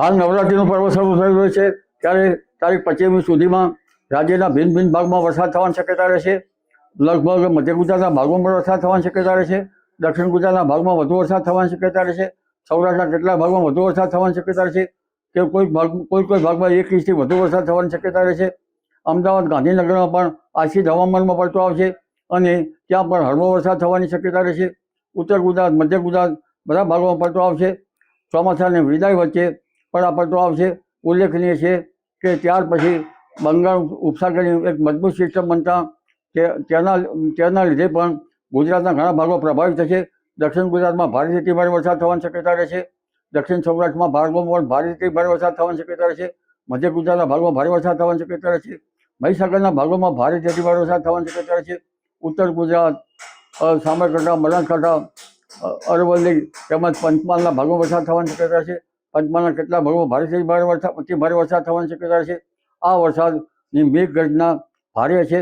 હાલ નવરાત્રીનું પર્વ શરૂ થઈ રહ્યું છે. ત્યારે તારીખ પચીસમી સુધીમાં રાજ્યના ભિન્ન ભિન્ન ભાગમાં વરસાદ થવાની શક્યતા રહેશે લગભગ મધ્ય ગુજરાતના ભાગમાં પણ વરસાદ થવાની શક્યતા રહેશે દક્ષિણ ગુજરાતના ભાગમાં વધુ વરસાદ થવાની શક્યતા રહેશે સૌરાષ્ટ્રના કેટલાક ભાગમાં વધુ વરસાદ થવાની શક્યતા રહેશે કે કોઈ ભાગ, કોઈ કોઈ ભાગમાં એક ઇંચથી વધુ વરસાદ થવાની શક્યતા રહેશે અમદાવાદ, ગાંધીનગરમાં પણ આશિત હવામાનમાં પડતો આવશે અને ત્યાં પણ હળવો વરસાદ થવાની શક્યતા રહેશે ઉત્તર ગુજરાત, મધ્ય ગુજરાત બધા ભાગોમાં પડતો આવશે. ચોમાસાને વિદાય વચ્ચે આ આવશે, ઉલ્લેખનીય છે કે ત્યાર પછી બંગાળ ઉપસાગરની એક મજબૂત સિસ્ટમ બનતા તેના તેના લીધે પણ ગુજરાતના ઘણા ભાગો પ્રભાવિત થશે. દક્ષિણ ગુજરાતમાં ભારેથી ભારે વરસાદ થવાની શક્યતા રહેશે. દક્ષિણ સૌરાષ્ટ્રમાં ભાગોમાં પણ રીતે ભારે વરસાદ થવાની શક્યતા રહેશે. મધ્ય ગુજરાતના ભાગમાં ભારે વરસાદ થવાની શક્યતા રહેશે. મહીસાગરના ભાગોમાં ભારેથી ભારે વરસાદ થવાની શક્યતા રહેશે. ઉત્તર ગુજરાત સાબરકાંઠા, બનાસકાંઠા અરવલ્લી તેમજ પંચમહાલના ભાગોમાં વરસાદ થવાની શક્યતા છે પંચમહાલના કેટલા ભાગોમાં ભારેથી ભારે વરસાદ અતિ ભારે વરસાદ થવાની શક્યતા છે. આ વરસાદની મેઘ ગર્જના ભારે છે.